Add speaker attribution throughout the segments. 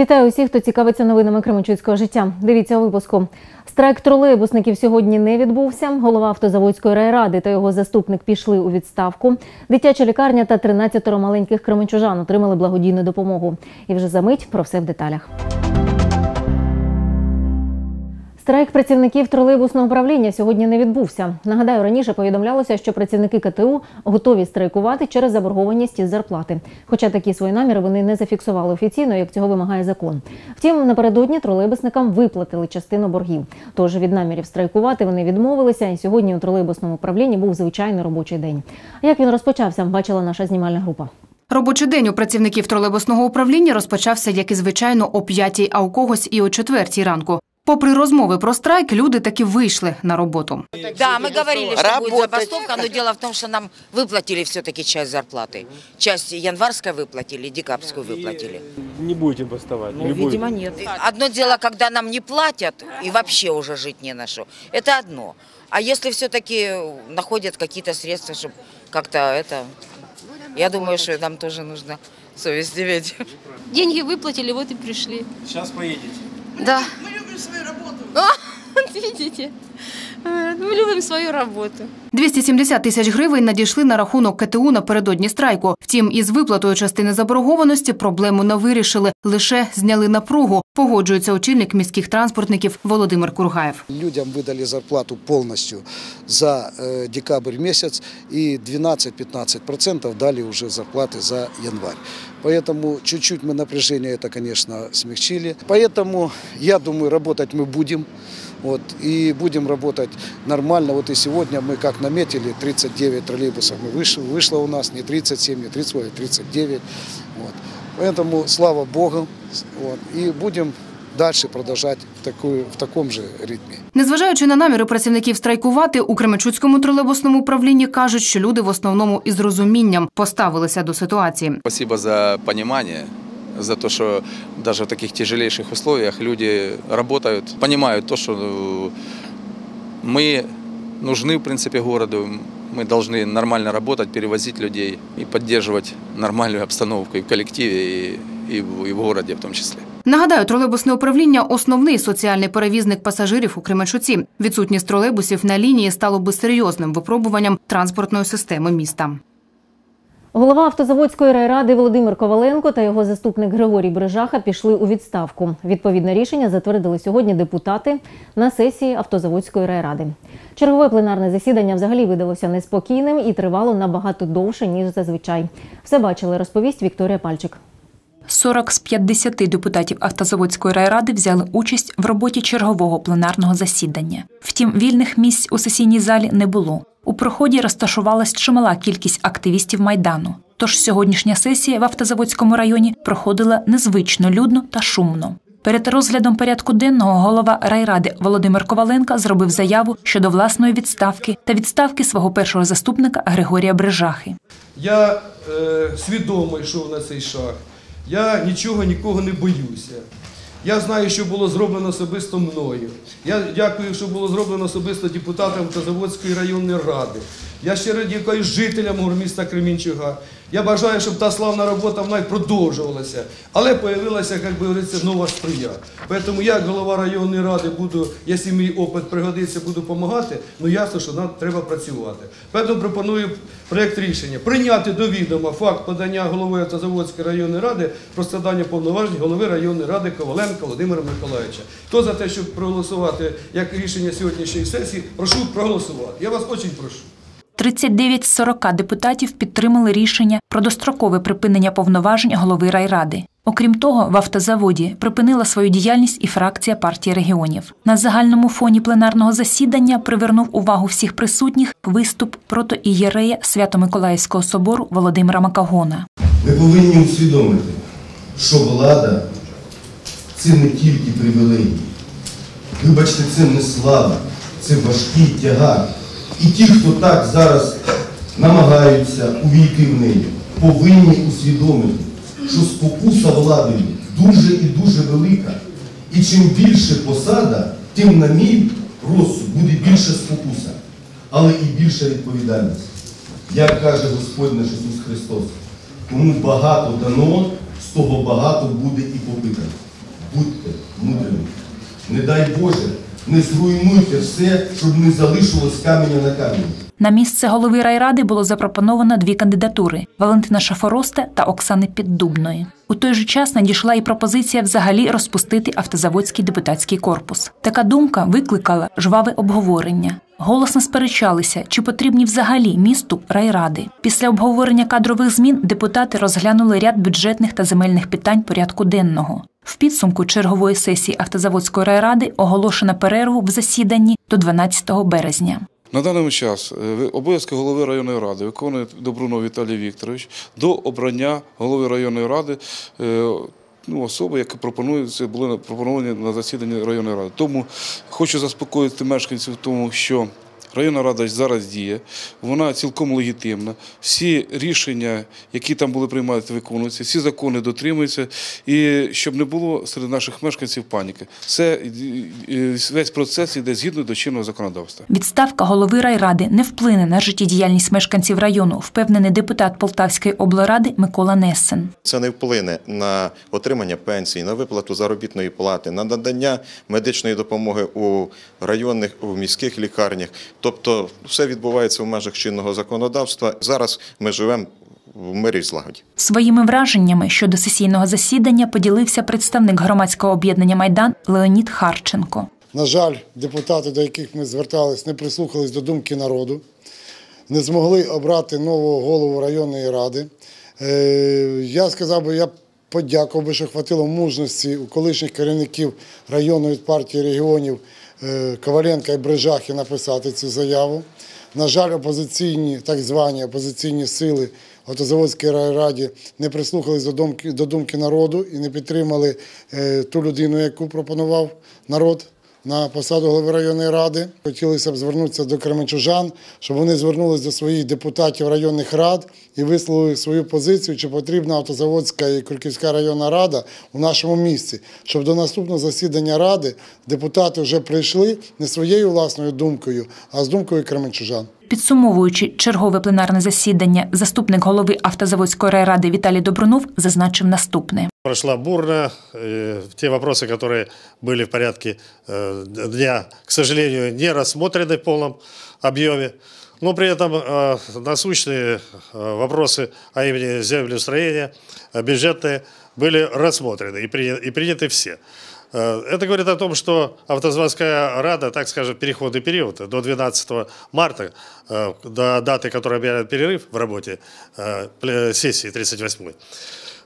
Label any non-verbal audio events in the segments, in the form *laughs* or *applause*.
Speaker 1: Вітаю усіх, хто цікавиться новинами Кременчуцького життя. Дивіться випуску. Страйк тролейбусників сьогодні не відбувся. Голова автозаводської райради та його заступник пішли у відставку. Дитяча лікарня та 13 маленьких кременчужан отримали благодійну допомогу. І вже за мить про все в деталях. Страйк працівників тролейбусного управління сьогодні не відбувся. Нагадаю, раніше повідомлялося, що працівники КТУ готові страйкувати через заборгованість із зарплати. Хоча такі свої наміри вони не зафіксували офіційно, як цього вимагає закон. Втім, напередодні тролейбусникам виплатили частину боргів. Тож від намірів страйкувати вони відмовилися. І сьогодні у тролейбусному управлінні був звичайний робочий день. Як він розпочався, бачила наша знімальна група.
Speaker 2: Робочий день у працівників тролейбусного управління розпочався, як і звичайно, о п'ятій, а у когось і о четвертій ранку. Попри розмови про страйк, люди таки вийшли на роботу.
Speaker 3: Да, мы говорили, что будет
Speaker 4: Работать.
Speaker 3: забастовка, но дело в том, что нам выплатили все-таки часть зарплаты. Часть январской выплатили, декабрьскую выплатили.
Speaker 5: Не будете бастовать?
Speaker 3: Ну,
Speaker 5: не будете?
Speaker 3: видимо, нет. Одно дело, когда нам не платят и вообще уже жить не на что. Это одно. А если все-таки находят какие-то средства, чтобы как-то это... Я думаю, что нам тоже нужно совесть иметь.
Speaker 6: Деньги выплатили, вот и пришли.
Speaker 5: Сейчас поедете.
Speaker 6: Да. Свою работу. *laughs* А, Видите? Э, Мы любим свою работу.
Speaker 2: 270 тисяч гривень надійшли на рахунок КТУ напередодні страйку. Втім, із виплатою частини заборгованості проблему не вирішили, лише зняли напругу. Погоджується очільник міських транспортників Володимир Кургаєв.
Speaker 7: Людям выдали зарплату полностью за э, декабрь месяц и 12-15% дали уже зарплаты за январь. Поэтому чуть-чуть мы напряжение это, конечно, смягчили. Поэтому, я думаю, работать мы будем. Вот, и будем работать нормально. Вот и сегодня мы как наметили, 39 троллейбусов мы вышло, вышло у нас, не 37, не 38, а 39. Вот. Поэтому слава Богу. Вот, и будем дальше продолжать в, такую, в таком же ритме.
Speaker 2: Незважаючи на наміри працівників страйкувати, у Кременчуцькому тролейбусному управлінні кажуть, що люди в основному із розумінням поставилися до ситуації.
Speaker 8: Спасибо за понимание, за то, что даже в таких тяжелейших условиях люди работают, понимают то, что э, мы нужны, в принципе, городу, мы должны нормально работать, перевозить людей и поддерживать нормальную обстановку и в коллективе, и, и, в, и в городе в том числе.
Speaker 2: Нагадаю, тролейбусне управління основний соціальний перевізник пасажирів у Кременчуці. Відсутність тролейбусів на лінії стало би серйозним випробуванням транспортної системи міста.
Speaker 1: Голова автозаводської райради Володимир Коваленко та його заступник Григорій Брижаха пішли у відставку. Відповідне рішення затвердили сьогодні депутати на сесії автозаводської райради. Чергове пленарне засідання взагалі видалося неспокійним і тривало набагато довше ніж зазвичай. Все бачили, розповість Вікторія Пальчик.
Speaker 9: 40 з 50 депутатів автозаводської райради взяли участь в роботі чергового пленарного засідання. Втім, вільних місць у сесійній залі не було. У проході розташувалась чимала кількість активістів майдану. Тож сьогоднішня сесія в автозаводському районі проходила незвично людно та шумно. Перед розглядом порядку денного голова райради Володимир Коваленко зробив заяву щодо власної відставки та відставки свого першого заступника Григорія Брижахи.
Speaker 10: Я е, свідомо йшов на цей шаг. Я нічого нікого не боюся. Я знаю, що було зроблено особисто мною. Я дякую, що було зроблено особисто депутатам та Заводської районної ради. Я щиро дякую жителям міста Кремінчуга. Я бажаю, щоб та славна робота вона й продовжувалася. Але з'явилася, як би говориться, нова струя. Тому я, голова районної ради, буду, якщо мій опит пригодиться, буду допомагати, ну ясно, що нам треба працювати. Тому пропоную проєкт рішення прийняти до відома факт подання голови Автозаводської районної ради про складання повноважень голови районної ради Коваленка Володимира Миколаївича. Хто за те, щоб проголосувати як рішення сьогоднішньої сесії, прошу проголосувати. Я вас дуже прошу.
Speaker 9: 39 з 40 депутатів підтримали рішення про дострокове припинення повноважень голови райради. Окрім того, в автозаводі припинила свою діяльність і фракція партії регіонів. На загальному фоні пленарного засідання привернув увагу всіх присутніх виступ протоієрея Свято-Миколаївського собору Володимира Макагона.
Speaker 11: Ми повинні усвідомити, що влада це не тільки привілеї. Вибачте, це не слава, це важкий тягар. І ті, хто так зараз намагаються увійти в неї, повинні усвідомити, що спокуса владою дуже і дуже велика. І чим більше посада, тим, на мій розсуд, буде більше спокуса, але і більша відповідальність. Як каже Господь наш Ісус Христос, кому багато дано, з того багато буде і попитано. будьте мудрими. Не дай Боже, не зруйнуйте все, щоб не залишилось каменя на камені.
Speaker 9: На місце голови райради було запропоновано дві кандидатури Валентина Шафоросте та Оксани Піддубної. У той же час надійшла і пропозиція взагалі розпустити автозаводський депутатський корпус. Така думка викликала жваве обговорення. Голосно сперечалися, чи потрібні взагалі місту райради. Після обговорення кадрових змін депутати розглянули ряд бюджетних та земельних питань порядку денного. В підсумку чергової сесії автозаводської райради оголошено перерву в засіданні до 12 березня.
Speaker 4: На даний час е, обов'язки голови районної ради виконує Добрунов Віталій Вікторович до обрання голови районної ради. е, Ну, особи, які пропонуються, були пропоновані на засіданні районної ради. Тому хочу заспокоїти мешканців в тому, що районна рада зараз діє, вона цілком легітимна. Всі рішення, які там були приймаються, виконуються, всі закони дотримуються, і щоб не було серед наших мешканців паніки. Це е, е, весь процес йде згідно до чинного законодавства.
Speaker 9: Відставка голови райради не вплине на життєдіяльність мешканців району, впевнений депутат Полтавської облради Микола Нессен.
Speaker 12: Це не вплине на отримання пенсій, на виплату заробітної плати, на надання медичної допомоги у районних, у міських лікарнях. Тобто все відбувається в межах чинного законодавства. Зараз ми живемо в мирі злагоді.
Speaker 9: Своїми враженнями щодо сесійного засідання поділився представник громадського об'єднання Майдан Леонід Харченко.
Speaker 13: На жаль, депутати, до яких ми звертались, не прислухались до думки народу, не змогли обрати нового голову районної ради. Е, Я сказав би, я подякував би, що хватило мужності у колишніх керівників району від партії регіонів Коваленка і Брижахи написати цю заяву. На жаль, опозиційні, так звані опозиційні сили Отозаводській райраді не прислухались до думки, до думки народу і не підтримали е, ту людину, яку пропонував народ на посаду голови районної ради. Хотілося б звернутися до кременчужан, щоб вони звернулися до своїх депутатів районних рад і висловили свою позицію, чи потрібна автозаводська і Крюківська районна рада у нашому місті, щоб до наступного засідання ради депутати вже прийшли не своєю власною думкою, а з думкою кременчужан.
Speaker 9: Підсумовуючи чергове пленарне засідання, заступник голови автозаводської райради Віталій Добрунов зазначив наступне.
Speaker 14: Прошла бурно. Э, Те вопросы, которые были в порядке э, дня, к сожалению, не рассмотрены в полном объеме. Но при этом э, насущные вопросы, а именно землеустроения, бюджетные, были рассмотрены и, приня- и приняты все. Это говорит о том, что автозаводская рада, так скажем, переходный период до 12 марта, до даты, которая объявляет перерыв в работе сессии 38-й,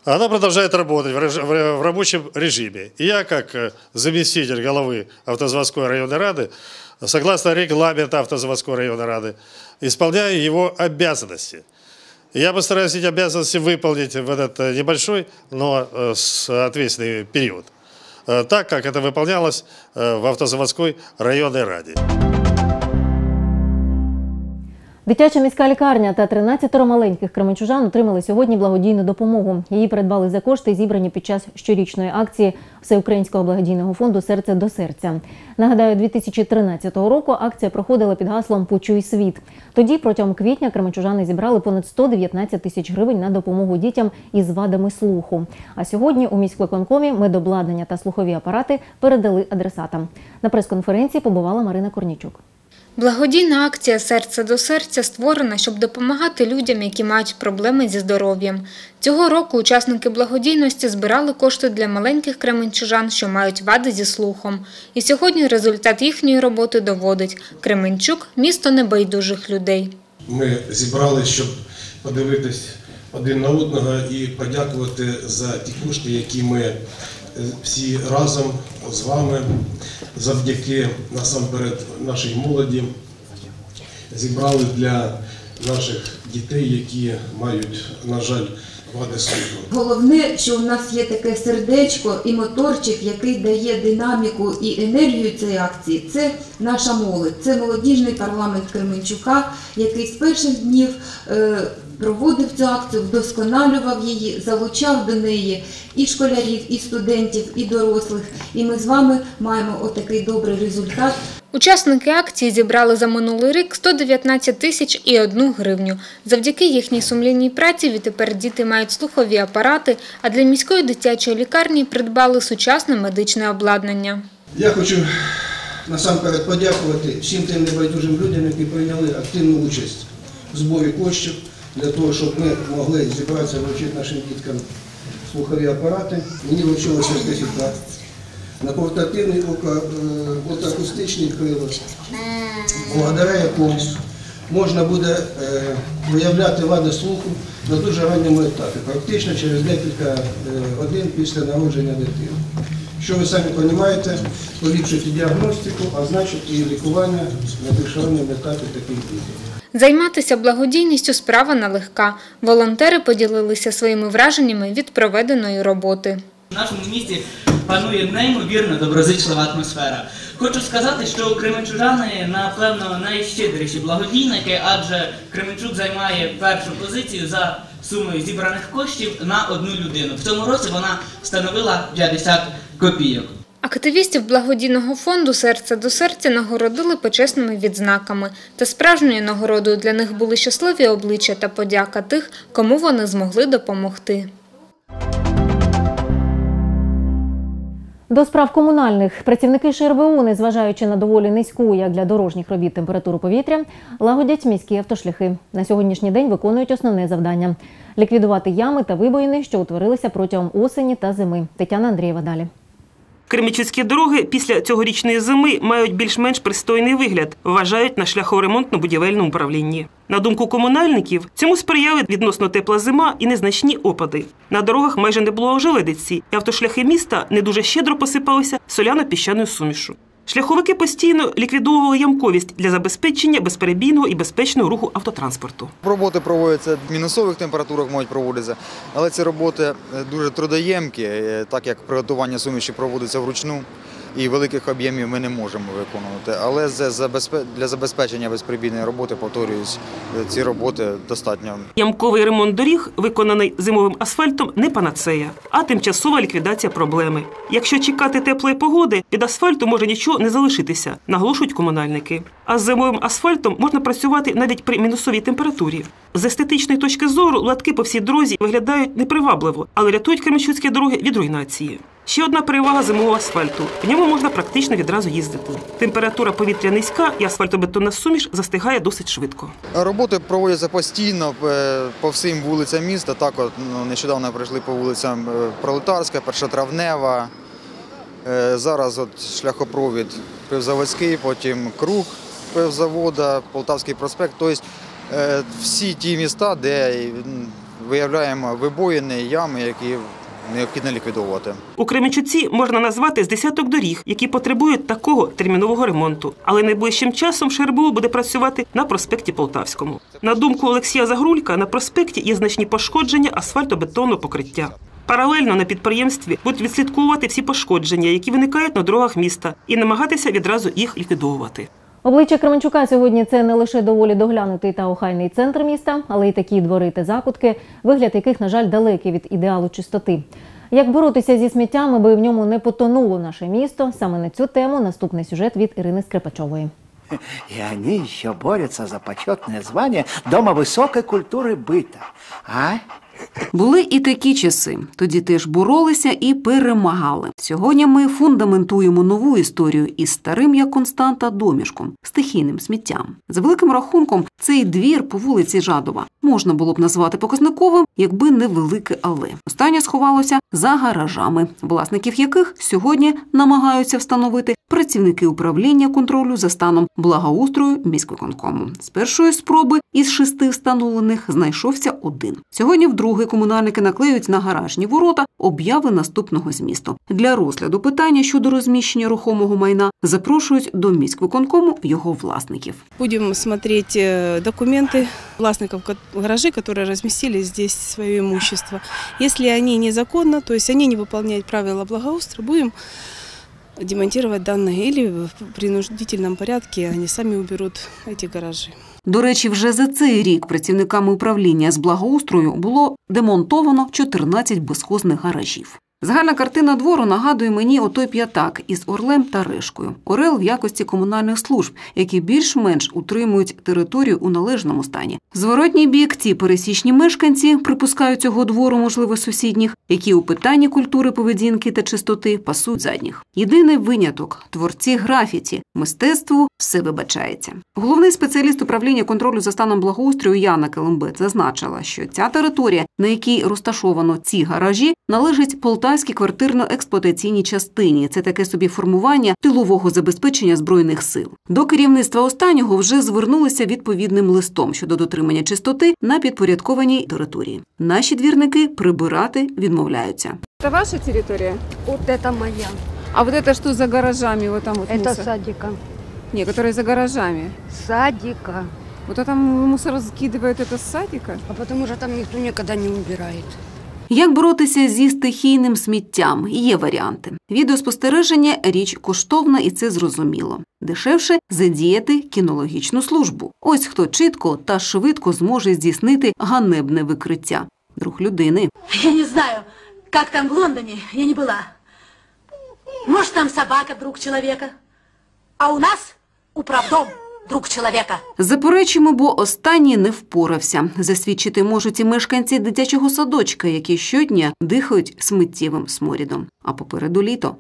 Speaker 14: она продолжает работать в рабочем режиме. И я, как э, заместитель головы Автозаводской районной рады, согласно регламенту Автозаводской районной рады, исполняю его обязанности. Я постараюсь эти обязанности выполнить в этот э, небольшой, но э, соответственный период. Так, как это выполнялось в Автозаводской районной раде.
Speaker 1: Дитяча міська лікарня та 13 маленьких кременчужан отримали сьогодні благодійну допомогу. Її придбали за кошти, зібрані під час щорічної акції Всеукраїнського благодійного фонду Серце до серця. Нагадаю, 2013 року акція проходила під гаслом Почуй світ. Тоді протягом квітня кременчужани зібрали понад 119 тисяч гривень на допомогу дітям із вадами слуху. А сьогодні у міськвиконкомі медобладнання та слухові апарати передали адресатам. На прес-конференції побувала Марина Корнічук.
Speaker 15: Благодійна акція Серце до серця створена, щоб допомагати людям, які мають проблеми зі здоров'ям. Цього року учасники благодійності збирали кошти для маленьких кременчужан, що мають вади зі слухом. І сьогодні результат їхньої роботи доводить Кременчук місто небайдужих людей.
Speaker 16: Ми зібрали, щоб подивитись один на одного і подякувати за ті кошти, які ми всі разом з вами, завдяки насамперед нашій молоді, зібрали для наших дітей, які мають, на жаль, вади слуху.
Speaker 17: Головне, що у нас є таке сердечко і моторчик, який дає динаміку і енергію цієї акції. Це наша молодь, це молодіжний парламент Кременчука, який з перших днів е, проводив цю акцію, вдосконалював її, залучав до неї і школярів, і студентів, і дорослих. І ми з вами маємо отакий добрий результат.
Speaker 15: Учасники акції зібрали за минулий рік 119 тисяч і одну гривню. Завдяки їхній сумлінній праці відтепер діти мають слухові апарати, а для міської дитячої лікарні придбали сучасне медичне обладнання.
Speaker 18: Я хочу насамперед подякувати всім тим небайдужим людям, які прийняли активну участь в зборі коштів для того, щоб ми могли зібратися вручити нашим діткам слухові апарати. Мені вручили сертифікат на портативний око- е, прилад, благодаря якому можна буде е, виявляти вади слуху на дуже ранньому етапі, практично через декілька е, годин після народження дитини. Що ви самі розумієте, поліпшить і діагностику, а значить і лікування на ранньому етапі таких дітей.
Speaker 15: Займатися благодійністю справа нелегка. Волонтери поділилися своїми враженнями від проведеної роботи.
Speaker 19: В нашому місті панує неймовірно доброзичлива атмосфера. Хочу сказати, що кременчужани, напевно, найщедріші благодійники, адже Кременчук займає першу позицію за сумою зібраних коштів на одну людину. В цьому році вона становила 50 копійок.
Speaker 15: Активістів благодійного фонду Серце до серця нагородили почесними відзнаками. Та справжньою нагородою для них були щасливі обличчя та подяка тих, кому вони змогли допомогти.
Speaker 1: До справ комунальних працівники ШРВУ, незважаючи на доволі низьку, як для дорожніх робіт температуру повітря, лагодять міські автошляхи. На сьогоднішній день виконують основне завдання ліквідувати ями та вибоїни, що утворилися протягом осені та зими. Тетяна Андрієва далі.
Speaker 20: Кремічуцькі дороги після цьогорічної зими мають більш-менш пристойний вигляд, вважають на шляхоремонтно-будівельному управлінні. На думку комунальників, цьому сприяли відносно тепла зима і незначні опади. На дорогах майже не було ожеледиці, і автошляхи міста не дуже щедро посипалися соляно-піщаною сумішу. Шляховики постійно ліквідовували ямковість для забезпечення безперебійного і безпечного руху автотранспорту.
Speaker 21: Роботи проводяться в мінусових температурах можуть проводитися, але ці роботи е, дуже трудоємкі, е, так як приготування суміші проводиться вручну і великих об'ємів ми не можемо виконувати. Але для забезпечення безперебійної роботи, повторююсь, ці роботи достатньо.
Speaker 20: Ямковий ремонт доріг, виконаний зимовим асфальтом, не панацея, а тимчасова ліквідація проблеми. Якщо чекати теплої погоди, від асфальту може нічого не залишитися, наголошують комунальники. А з зимовим асфальтом можна працювати навіть при мінусовій температурі. З естетичної точки зору латки по всій дорозі виглядають непривабливо, але рятують кременчуцькі дороги від руйнації. Ще одна перевага зимового асфальту. В ньому можна практично відразу їздити. Температура повітря низька і асфальтобетонна суміш застигає досить швидко.
Speaker 21: Роботи проводяться постійно е, по всім вулицям міста. Так, от ну, нещодавно пройшли по вулицям е, Пролетарська, Першотравнева. Е, Зараз от шляхопровід Пивзаводський, потім круг пивзавода, Полтавський проспект. Тобто всі ті міста, де виявляємо вибоїни, ями, які необхідно ліквідовувати.
Speaker 20: У Кременчуці можна назвати з десяток доріг, які потребують такого термінового ремонту. Але найближчим часом ШРБУ буде працювати на проспекті Полтавському. На думку Олексія Загрулька, на проспекті є значні пошкодження асфальтобетонного покриття. Паралельно на підприємстві будуть відслідковувати всі пошкодження, які виникають на дорогах міста, і намагатися відразу їх ліквідовувати.
Speaker 1: Обличчя Кременчука сьогодні це не лише доволі доглянутий та охайний центр міста, але й такі двори та закутки, вигляд яких, на жаль, далекий від ідеалу чистоти. Як боротися зі сміттям, аби в ньому не потонуло наше місто? Саме на цю тему наступний сюжет від Ірини Скрипачової.
Speaker 22: И они еще борются за почетное звание Дома высокой культуры быта. А?
Speaker 23: Були і такі часи. Тоді теж боролися і перемагали. Сьогодні ми фундаментуємо нову історію із старим як константа домішком, стихійним сміттям. За великим рахунком, цей двір по вулиці Жадова можна було б назвати показниковим, якби не велике але. Останнє сховалося за гаражами, власників яких сьогодні намагаються встановити працівники управління контролю за станом благоустрою міськвиконкому. З першої спроби із шести встановлених знайшовся один. Сьогодні вдруге комунальники наклеюють на гаражні ворота обяви наступного змісту. Для розгляду питання щодо розміщення рухомого майна запрошують до міськвиконкому його власників.
Speaker 24: Будем смотреть э, документы властников ко- гаражей, которые разместили здесь свое имущество. Если они незаконно, то есть они не выполняют правила благоустройства, будем демонтировать данные или в принудительном порядке они сами уберут эти гаражи.
Speaker 23: До речі, вже за цей рік працівниками управління з благоустрою було демонтовано 14 безхозних гаражів. Загальна картина двору нагадує мені отой п'ятак із орлем та решкою. Орел в якості комунальних служб, які більш-менш утримують територію у належному стані. Зворотній бік ті пересічні мешканці, припускаю цього двору, можливо, сусідніх, які у питанні культури поведінки та чистоти пасують задніх. Єдиний виняток творці графіті, мистецтву все вибачається. Головний спеціаліст управління контролю за станом благоустрою Яна Келембет зазначила, що ця територія, на якій розташовано ці гаражі, належить Полтавській квартирно-експлуатаційній частині. Це таке собі формування тилового забезпечення збройних сил. До керівництва останнього вже звернулися відповідним листом щодо дотримання чистоти на підпорядкованій території. Наші двірники прибирати відмовляються.
Speaker 25: Это ваша территория?
Speaker 26: Вот это моя.
Speaker 25: А вот это что за гаражами? Вот там вот
Speaker 26: Это
Speaker 25: мусор?
Speaker 26: садика.
Speaker 25: Не, которые за гаражами.
Speaker 26: Садика.
Speaker 25: Вот это мусор скидывают это с садика?
Speaker 26: А потому что там никто никогда не убирает.
Speaker 23: Як боротися зі стихійним сміттям? Є варіанти. Відеоспостереження річ коштовна, і це зрозуміло. Дешевше задіяти кінологічну службу. Ось хто чітко та швидко зможе здійснити ганебне викриття. Друг людини.
Speaker 27: Я не знаю, как там в Лондоне, я не была. Может, там собака друг человека, а у нас управдом друг человека.
Speaker 23: Заперечимо, бо останній не впорався. Засвідчити можуть і мешканці дитячого садочка, які щодня дихають сміттєвим сморідом. А попереду літо.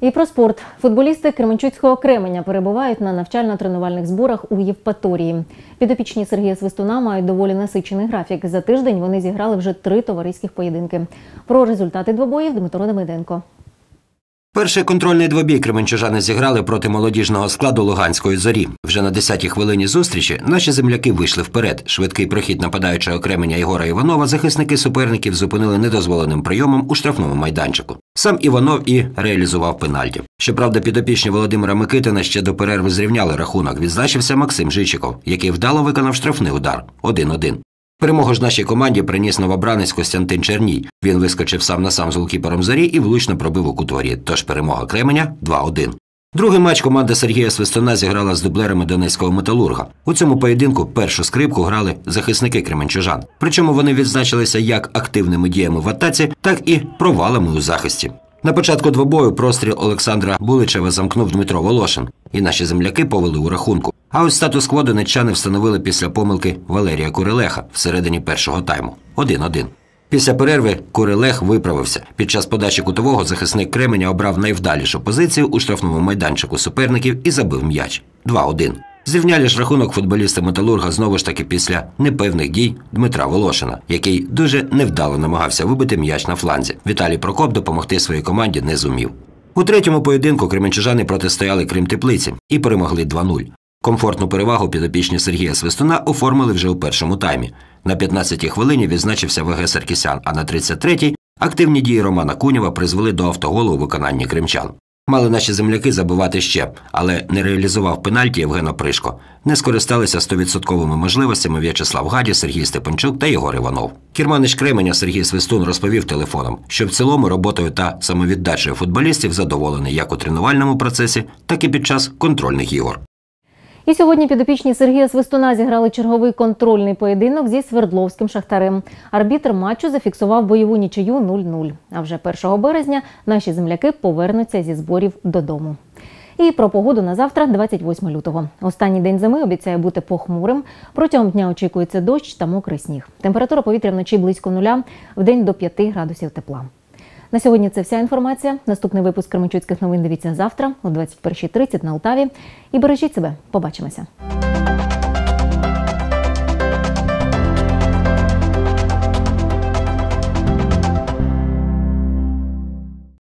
Speaker 1: І про спорт. Футболісти Кременчуцького Кременя перебувають на навчально-тренувальних зборах у Євпаторії. Підопічні Сергія Свистуна мають доволі насичений графік. За тиждень вони зіграли вже три товариських поєдинки. Про результати двобоїв Дмитро Демиденко.
Speaker 28: Перший контрольний двобій кременчужани зіграли проти молодіжного складу Луганської зорі. Вже на 10-й хвилині зустрічі наші земляки вийшли вперед. Швидкий прохід нападаючого Кременя Єгора Іванова захисники суперників зупинили недозволеним прийомом у штрафному майданчику. Сам Іванов і реалізував пенальті. Щоправда, підопічні Володимира Микитина ще до перерви зрівняли рахунок. Відзначився Максим Жичиков, який вдало виконав штрафний удар 1-1. Перемогу ж нашій команді приніс новобранець Костянтин Черній. Він вискочив сам на сам з голкіпером зорі і влучно пробив у кутворі. Тож перемога Кременя 2-1. Другий матч команда Сергія Свистона зіграла з дублерами Донецького металурга. У цьому поєдинку першу скрипку грали захисники кременчужан. Причому вони відзначилися як активними діями в атаці, так і провалами у захисті. На початку двобою простріл Олександра Буличева замкнув Дмитро Волошин, і наші земляки повели у рахунку. А ось статус-кво донеччани встановили після помилки Валерія Курилеха всередині першого тайму 1-1. Після перерви Курилех виправився. Під час подачі кутового захисник Кременя обрав найвдалішу позицію у штрафному майданчику суперників і забив м'яч 2-1. Зрівняли ж рахунок футболіста Металурга знову ж таки після непевних дій Дмитра Волошина, який дуже невдало намагався вибити м'яч на фланзі. Віталій Прокоп допомогти своїй команді не зумів. У третьому поєдинку кременчужани протистояли Крим Теплиці і перемогли 2-0. Комфортну перевагу підопічні Сергія Свистуна оформили вже у першому таймі. На 15-й хвилині відзначився ВГ Саркісян, а на 33-й активні дії Романа Куніва призвели до автоголу у виконанні кримчан. Мали наші земляки забивати ще, але не реалізував пенальті Євген Опришко. Не скористалися 100% можливостями В'ячеслав Гаді, Сергій Степанчук та Єгор Іванов. Керманич Кременя Сергій Свистун розповів телефоном, що в цілому роботою та самовіддачею футболістів задоволений як у тренувальному процесі, так і під час контрольних ігор.
Speaker 1: І сьогодні підопічні Сергія Свистуна зіграли черговий контрольний поєдинок зі Свердловським шахтарем. Арбітр матчу зафіксував бойову нічию 0-0. А вже 1 березня наші земляки повернуться зі зборів додому. І про погоду на завтра, 28 лютого. Останній день зими обіцяє бути похмурим. Протягом дня очікується дощ та мокрий сніг. Температура повітря вночі близько нуля, в день до 5 градусів тепла. На сьогодні це вся інформація. Наступний випуск Кременчуцьких новин дивіться завтра о 21.30 на Лтаві. І бережіть себе. Побачимося.